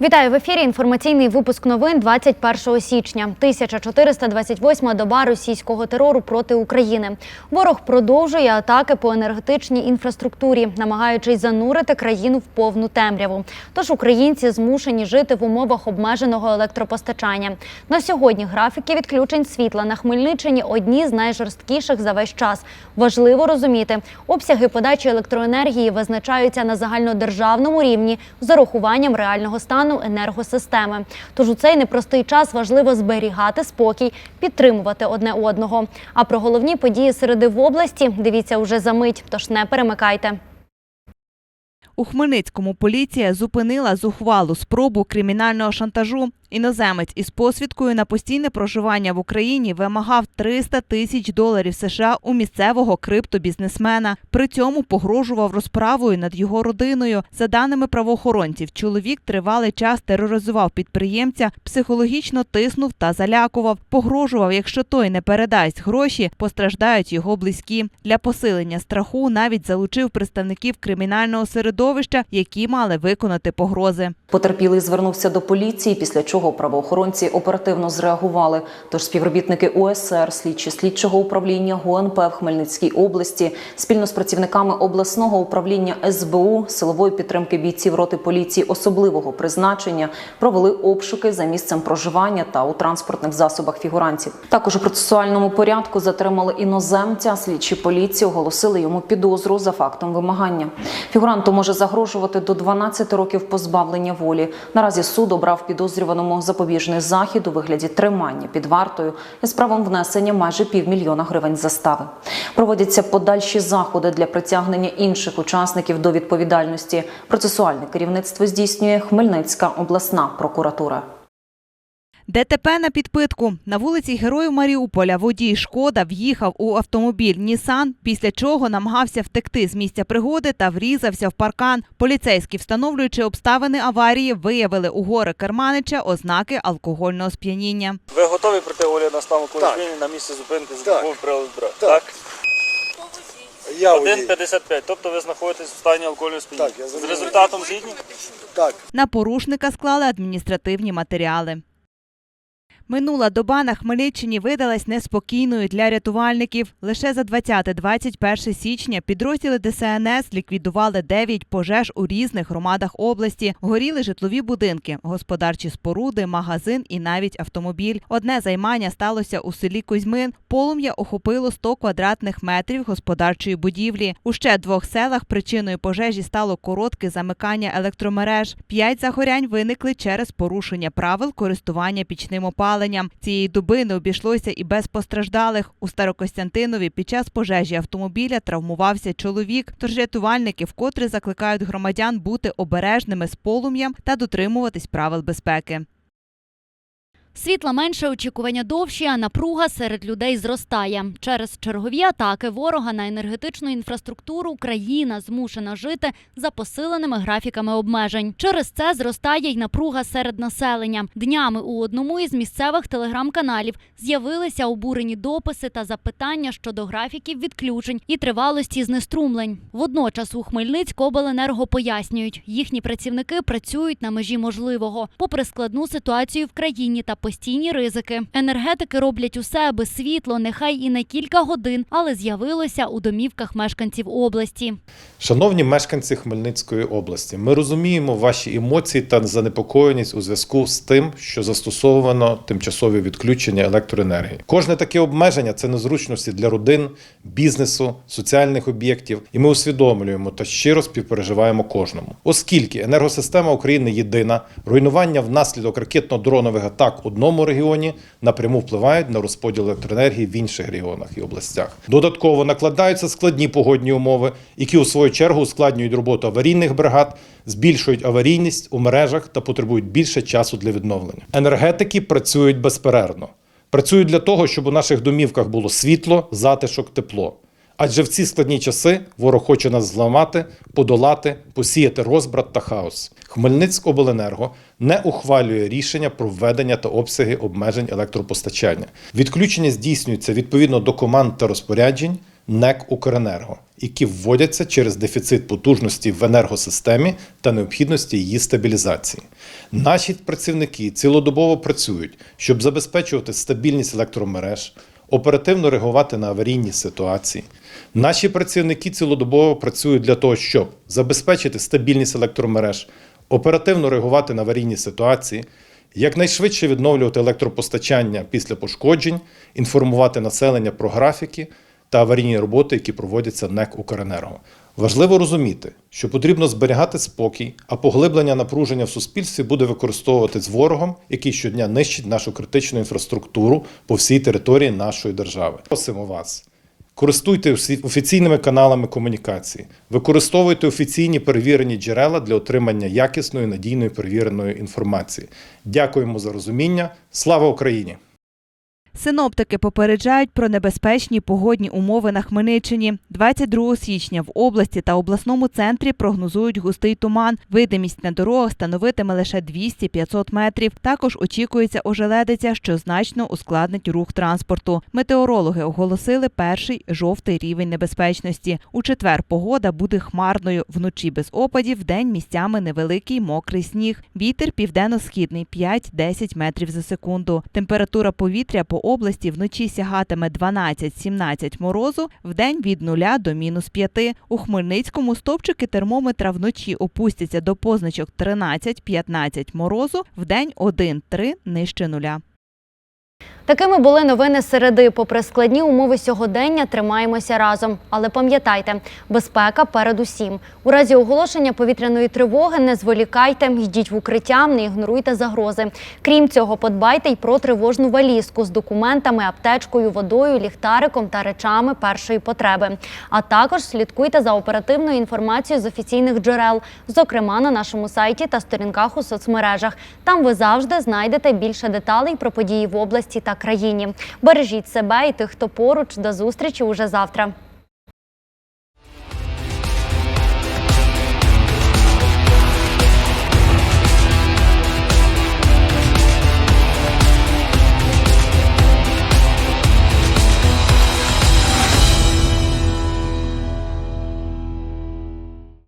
Вітаю в ефірі. Інформаційний випуск новин 21 січня. 1428 доба російського терору проти України. Ворог продовжує атаки по енергетичній інфраструктурі, намагаючись занурити країну в повну темряву. Тож українці змушені жити в умовах обмеженого електропостачання. На сьогодні графіки відключень світла на Хмельниччині одні з найжорсткіших за весь час. Важливо розуміти, обсяги подачі електроенергії визначаються на загальнодержавному рівні з урахуванням реального стану енергосистеми. Тож у цей непростий час важливо зберігати спокій, підтримувати одне одного. А про головні події середи в області дивіться уже за мить, тож не перемикайте. У Хмельницькому поліція зупинила зухвалу спробу кримінального шантажу. Іноземець із посвідкою на постійне проживання в Україні вимагав 300 тисяч доларів США у місцевого криптобізнесмена. При цьому погрожував розправою над його родиною. За даними правоохоронців, чоловік тривалий час тероризував підприємця, психологічно тиснув та залякував. Погрожував, якщо той не передасть гроші, постраждають його близькі. Для посилення страху навіть залучив представників кримінального середовища, які мали виконати погрози. Потерпілий звернувся до поліції, після чого правоохоронці оперативно зреагували. Тож співробітники УСР, слідчі слідчого управління ГУНП в Хмельницькій області, спільно з працівниками обласного управління СБУ, силової підтримки бійців роти поліції особливого призначення, провели обшуки за місцем проживання та у транспортних засобах фігурантів. Також у процесуальному порядку затримали іноземця. Слідчі поліції оголосили йому підозру за фактом вимагання. Фігуранту може загрожувати до 12 років позбавлення волі. Наразі суд обрав підозрюваному запобіжний захід у вигляді тримання під вартою із правом внесення майже півмільйона гривень застави. Проводяться подальші заходи для притягнення інших учасників до відповідальності. Процесуальне керівництво здійснює Хмельницька обласна прокуратура. ДТП на підпитку. На вулиці Героїв Маріуполя водій Шкода в'їхав у автомобіль Нісан, після чого намагався втекти з місця пригоди та врізався в паркан. Поліцейські, встановлюючи обставини аварії, виявили у гори Керманича ознаки алкогольного сп'яніння. Ви готові пройти Олі на стану на місці зупинки з Так. допомогою приладу зброї? Так. Я 1,55. Тобто ви знаходитесь в стані алкогольного сп'яніння. З результатом згідні? Так. На порушника склали адміністративні матеріали. Минула доба на Хмельниччині видалась неспокійною для рятувальників. Лише за 20-21 січня підрозділи ДСНС ліквідували 9 пожеж у різних громадах області. Горіли житлові будинки, господарчі споруди, магазин і навіть автомобіль. Одне займання сталося у селі Кузьмин. Полум'я охопило 100 квадратних метрів господарчої будівлі. У ще двох селах причиною пожежі стало коротке замикання електромереж. П'ять загорянь виникли через порушення правил користування пічним опаленням. Цієї доби не обійшлося і без постраждалих. У Старокостянтинові під час пожежі автомобіля травмувався чоловік. Тож рятувальники вкотре закликають громадян бути обережними з полум'ям та дотримуватись правил безпеки. Світла менше, очікування довші, а напруга серед людей зростає. Через чергові атаки ворога на енергетичну інфраструктуру країна змушена жити за посиленими графіками обмежень. Через це зростає й напруга серед населення. Днями у одному із місцевих телеграм-каналів з'явилися обурені дописи та запитання щодо графіків відключень і тривалості знеструмлень. Водночас у Хмельницькобленерго пояснюють, їхні працівники працюють на межі можливого, попри складну ситуацію в країні та постійні ризики. Енергетики роблять усе, аби світло, нехай і на кілька годин, але з'явилося у домівках мешканців області. Шановні мешканці Хмельницької області, ми розуміємо ваші емоції та занепокоєність у зв'язку з тим, що застосовано тимчасові відключення електроенергії. Кожне таке обмеження це незручності для родин, бізнесу, соціальних об'єктів, і ми усвідомлюємо та щиро співпереживаємо кожному. Оскільки енергосистема України єдина, руйнування внаслідок ракетно-дронових атак у одному регіоні напряму впливають на розподіл електроенергії в інших регіонах і областях. Додатково накладаються складні погодні умови, які у свою чергу ускладнюють роботу аварійних бригад, збільшують аварійність у мережах та потребують більше часу для відновлення. Енергетики працюють безперервно. Працюють для того, щоб у наших домівках було світло, затишок, тепло. Адже в ці складні часи ворог хоче нас зламати, подолати, посіяти розбрат та хаос. Хмельницькобленерго не ухвалює рішення про введення та обсяги обмежень електропостачання. Відключення здійснюється відповідно до команд та розпоряджень, НЕК Укренерго, які вводяться через дефіцит потужності в енергосистемі та необхідності її стабілізації. Наші працівники цілодобово працюють, щоб забезпечувати стабільність електромереж, оперативно реагувати на аварійні ситуації. Наші працівники цілодобово працюють для того, щоб забезпечити стабільність електромереж, оперативно реагувати на аварійні ситуації, якнайшвидше відновлювати електропостачання після пошкоджень, інформувати населення про графіки та аварійні роботи, які проводяться НЕК Укренерго. Важливо розуміти, що потрібно зберігати спокій, а поглиблення напруження в суспільстві буде використовувати з ворогом, який щодня нищить нашу критичну інфраструктуру по всій території нашої держави. Просимо вас. Користуйте офіційними каналами комунікації, використовуйте офіційні перевірені джерела для отримання якісної, надійної перевіреної інформації. Дякуємо за розуміння. Слава Україні! Синоптики попереджають про небезпечні погодні умови на Хмельниччині. 22 січня в області та обласному центрі прогнозують густий туман. Видимість на дорогах становитиме лише 200-500 метрів. Також очікується ожеледиця, що значно ускладнить рух транспорту. Метеорологи оголосили перший жовтий рівень небезпечності. У четвер погода буде хмарною. Вночі без опадів, вдень місцями невеликий мокрий сніг. Вітер південно-східний 5-10 метрів за секунду. Температура повітря по області вночі сягатиме 12-17 морозу, вдень від 0 до мінус 5. У Хмельницькому стовпчики термометра вночі опустяться до позначок 13-15 морозу, вдень 1-3 нижче нуля. Такими були новини середи. Попри складні умови сьогодення, тримаємося разом. Але пам'ятайте, безпека передусім. У разі оголошення повітряної тривоги не зволікайте, йдіть в укриття, не ігноруйте загрози. Крім цього, подбайте й про тривожну валізку з документами, аптечкою, водою, ліхтариком та речами першої потреби. А також слідкуйте за оперативною інформацією з офіційних джерел, зокрема на нашому сайті та сторінках у соцмережах. Там ви завжди знайдете більше деталей про події в області та країні. Бережіть себе і тих, хто поруч. До зустрічі уже завтра.